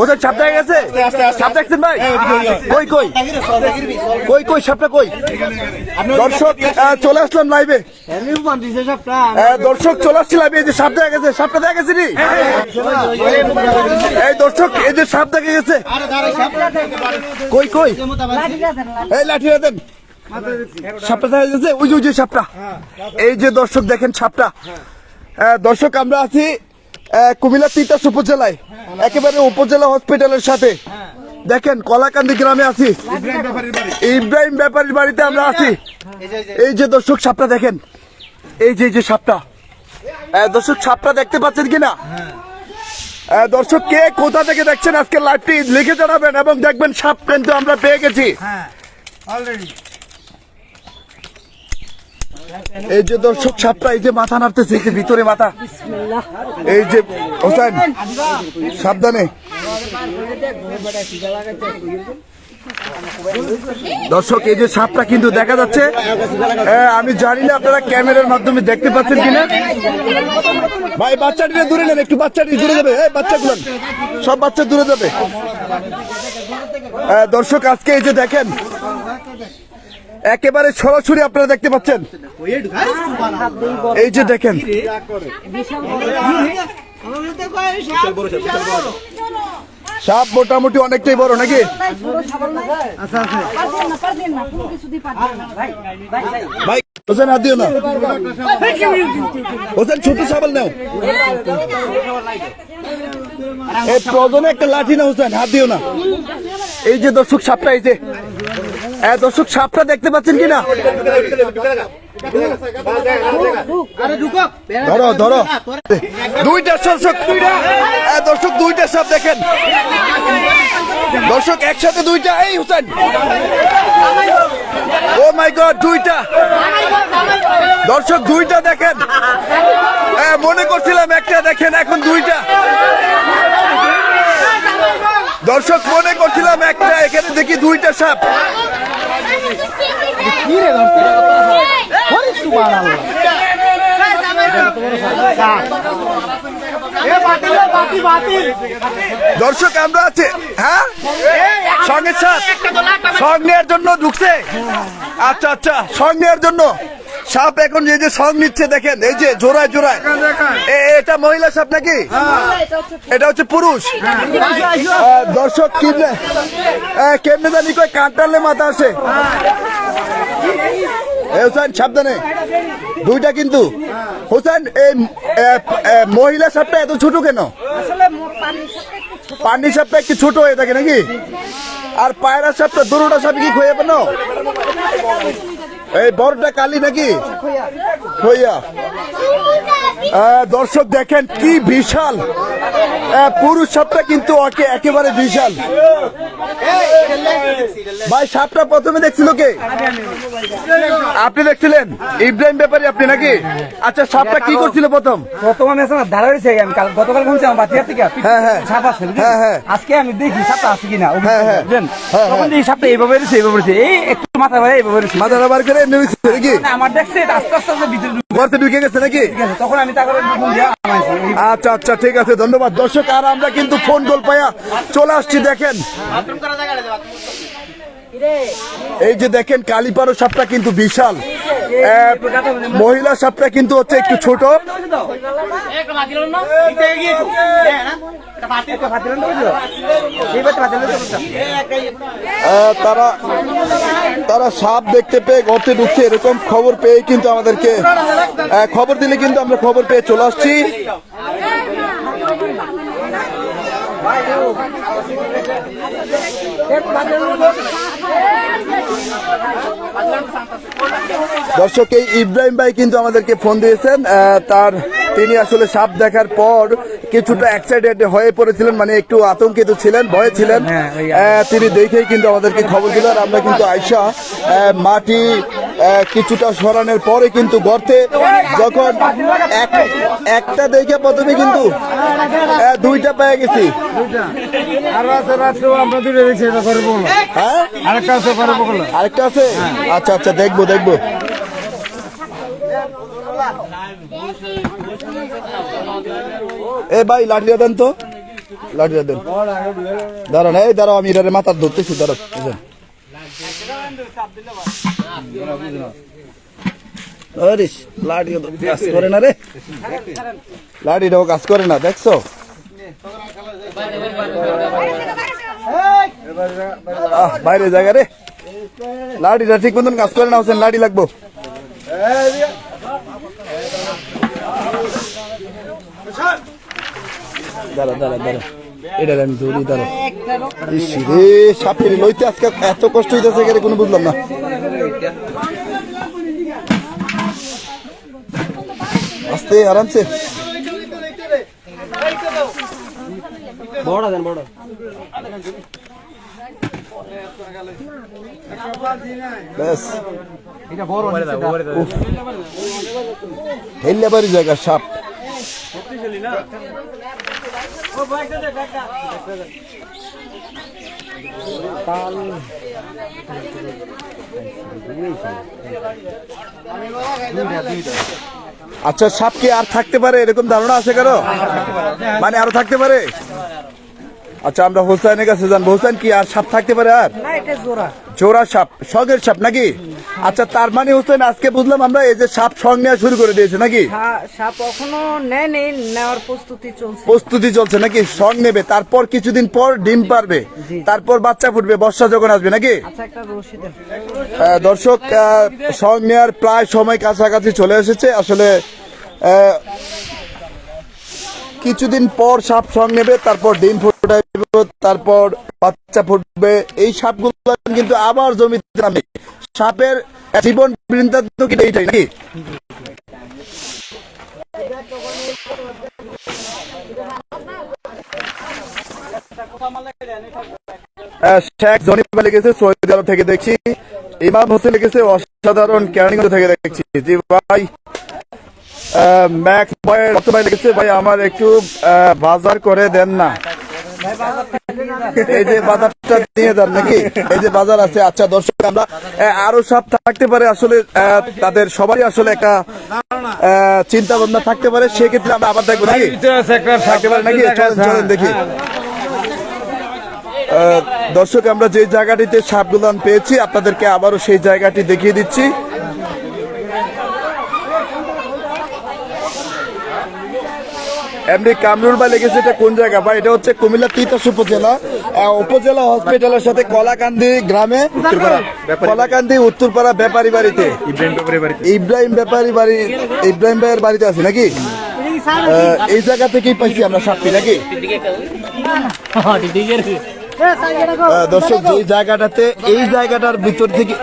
ওদের সাপ দেখা গেছে? সাপ দেখছেন ভাই? কই কই? কই কই সাপটা কই? দর্শক চলে আসলাম লাইভে দর্শক চলে আসছি লাইভে এই যে সাপ দেখা গেছে। সাপটা দেখা গেছে নি? এই দর্শক এই যে সাপ দেখা গেছে। কই কই? এই লাঠি দেন সাপটা দেখা গেছে? ওই যে ওই যে সাপটা এই যে দর্শক দেখেন সাপটা আহ, দর্শক আমরা আছি কুমিল্লা তিতাস উপজেলায়, একেবারে উপজেলা হসপিটালের সাথে। দেখেন, কলাকান্দি গ্রামে আছি। ইব্রাহিম ব্যাপারীর বাড়িতে আমরা আছি। এই যে দর্শক সাপটা দেখেন, এই যে এই যে সাপটা। দর্শক সাপটা দেখতে পাচ্ছেন কিনা? দর্শক, কে কোথা থেকে দেখছেন? আজকে লাইভটি লিখে জানাবেন এবং দেখবেন সাপ কিন্তু আমরা পেয়ে গেছি। এই যে দর্শক সাপটা, এই যে মাথা নাড়তেছে, এই যে ভিতরে মাথা। এই যে হোসেন, সাবধানে। দর্শক, এই যে সাপটা কিন্তু দেখা যাচ্ছে। আমি জানি না আপনারা ক্যামেরার মাধ্যমে দেখতে পাচ্ছেন কিনা। ভাই বাচ্চাটি দূরে নেন, একটু বাচ্চাটি দূরে যাবে। এই, বাচ্চাগুলো, সব বাচ্চা দূরে যাবে। দর্শক, আজকে এই যে দেখেন একেবারে সরাসরি আপনারা দেখতে পাচ্ছেন। এই যে দেখেন। সাপ মোটামুটি অনেকটাই বড় নাকি? ভাই হাত দিও না। ছোট সাবাল নাও। এই প্রজনে একটা লাঠি না হোসেন, হাত দিও না। এই যে দর্শক, সাপটা এই যে দর্শক সাপটা দেখতে পাচ্ছেন কিনা? ধরো ধরো। দুইটা দর্শক দর্শক দুইটা সাপ দেখেন। দর্শক একসাথে দুইটা। এই হোসেন। ও মাই গড দুইটা। দর্শক দুইটা দেখেন। এ, মনে করছিলাম একটা দেখেন এখন দুইটা। দর্শক মনে করছিলাম একটা এখানে দেখি দুইটা সাপ। দর্শক আমরা আছে হ্যাঁ? সঙ্গে সাপ সঙ্গ নেওয়ার জন্য ঢুকছে। আচ্ছা আচ্ছা সঙ্গের জন্য। সাপ এখন এই যে সঙ্গ নিচ্ছে দেখেন এই যে জোড়ায় জোড়ায়। এটা মহিলা সাপ নাকি? এটা হচ্ছে পুরুষ। দর্শক কিনলে কেমনে জানি কই কাঁটালে মাথা আসে। হোসেন সাবধানে। দুইটা কিন্তু। হোসেন এই মহিলা সাপটা এত ছোট কেন? পানি সাপটা একটু ছোট। হয়ে থাকে নাকি? আর পায়রা সাপটা দুটোটা সাপ কি খয়ে পানো? এই বড়টা কালি নাকি? দর্শক দেখেন কি বিশাল। পুরুষ সাপটা কিন্তু একেবারে বিশাল। ভাই সাপটা প্রথমে দেখছিল কে? আপনি দেখছিলেন? ইব্রাহিম ব্যাপারে আপনি নাকি? আচ্ছা সাপটা কি করছিল প্রথম? আছে না দাঁড়া রয়েছে আমি কাল গতকাল ঘুমছি আমার বাতিয়ার থেকে। হ্যাঁ, হ্যাঁ। সাপ আছে হ্যাঁ, হ্যাঁ। আজকে আমি দেখি সাপটা আছে কিনা হ্যাঁ, হ্যাঁ। বুঝলেন? হ্যাঁ, তখন। দেখি সাপটা এইভাবে রয়েছে এইভাবে রয়েছে। এই একটু মাথা ভাই এইভাবে রয়েছে। মাথা বার করে এমনি আমার দেখছে আস্তে আস্তে আস্তে ভিতরে গর্তে ঢুকে গেছে নাকি? তখন আমি আচ্ছা আচ্ছা ঠিক আছে ধন্যবাদ। দর্শক আর আমরা কিন্তু ফোন কল পাইয়া চলে আসছি দেখেন। এই যে দেখেন কালীপাড়ো সাপটা কিন্তু বিশাল। মহিলা সাপটা কিন্তু হচ্ছে একটু ছোট। তারা তারা সাপ দেখতে পেয়ে গর্তে ঢুকছে, এরকম খবর পেয়ে কিন্তু আমাদেরকে খবর দিলে কিন্তু আমরা খবর পেয়ে চলে আসছি। দর্শক এই ইব্রাহিম ভাই কিন্তু আমাদেরকে ফোন দিয়েছেন তার তিনি আসলে সাপ দেখার পর কিছুটা এক্সাইটেড হয়ে পড়েছিলেন মানে একটু আতঙ্কিত ছিলেন ভয়ে ছিলেন। হ্যাঁ, আহ, তিনি দেখেই কিন্তু আমাদেরকে খবর দিলেন। আর আমরা কিন্তু আয়সা মাটি কিছুটা সরানোর পরে কিন্তু গর্তে যখন এক- একটা দেখে প্রথমে কিন্তু দুইটা পেয়ে গেছি। হ্যাঁ? আরেকটা আছে আছে? আচ্ছা আচ্ছা দেখব দেখব। এ ভাই লাঠিটা দেন তো। লাঠিটা দেন। দাঁড়ান এই দাঁড়াও আমি এটারে মাথার ধরতেছি দাঁড়াও এই যে। আরে লাঠি কাজ করে না রে। লাঠিটাও কাজ করে না, দেখছ? বাইরে জায়গা রে। লাঠিটা ঠিক মতন কাজ করে না, হোসেন লাঠি লাগবো। দাঁড়া দাঁড়া দাঁড়া। এটা আমি ধরি, দাঁড়া। সাপের লইতে আজকে এত কষ্ট হইতেছে গেলে কোনো বুঝলাম না। আস্তে আরামসে। বাড়ি জায়গা সাপ। আচ্ছা সাপ কি আর থাকতে পারে? এরকম ধারণা আছে কারও? মানে আরও থাকতে পারে? আচ্ছা আমরা হোসাইনের কাছে জানব। হোসাইন কি আর সাপ থাকতে পারে আর? না এটা জোড়া। সাপ সঙ্গের সাপ নাকি? আচ্ছা তার মানে হোসেন আজকে বুঝলাম আমরা এই যে সাপ সং নেওয়া শুরু করে দিয়েছে নাকি? সাপ এখনও নেয় নেই নেওয়ার প্রস্তুতি চলছে। প্রস্তুতি চলছে নাকি? সং নেবে তারপর কিছুদিন পর ডিম পারবে। তারপর বাচ্চা ফুটবে বর্ষা যখন আসবে নাকি? আচ্ছা দর্শক আহ, সং নেওয়ার প্রায় সময় কাছাকাছি চলে এসেছে। আসলে আহ, কিছুদিন পর সাপ সং নেবে, তারপর ডিম ফুটাইবে তারপর বাচ্চা ফুটবে। এই সাপগুলো কিন্তু আবার জমিতে নামে। সাপের জীবন বৃন্দান্ত কি এইটাই নাকি? শেখ থেকে দেখছি। ইমাম হোসেন লিখেছে, অসাধারণ ক্যানিং থেকে দেখছি। জি ভাই ম্যাক্স রক্ত ভাই লিখেছে, ভাই আমার একটু বাজার করে দেন না। এই যে বাজারটা দিয়ে দেন নাকি? এই যে বাজার আছে। আচ্ছা দর্শক, আমরা আরও সব থাকতে পারে আসলে তাদের সবারই আসলে একটা চিন্তা ভাবনা থাকতে পারে। সেক্ষেত্রে আমরা আবার দেখব নাকি? থাকতে পারে নাকি? চলেন দেখি। দর্শক, আমরা যে জায়গাটিতে সাপগুলান পেয়েছি, আপনাদেরকে আবারও সেই জায়গাটি দেখিয়ে দিচ্ছি। এমনি কামরুল ভাই লেগেছে এটা কোন জায়গা? ভাই এটা হচ্ছে কুমিল্লা তিতাস উপজেলা। আহ, উপজেলা হসপিটালের সাথে কলাকান্দি গ্রামে। কলাকান্দি উত্তরপাড়া ব্যাপারী বাড়িতে। ইব্রাহিম ব্যাপারী বাড়ি ইব্রাহিম ভাইয়ের বাড়িতে আছে নাকি? এই জায়গা থেকেই পাইছি আমরা সাপটি নাকি? আহ, দর্শক যে জায়গাটাতে এই জায়গাটার ভিতর থেকে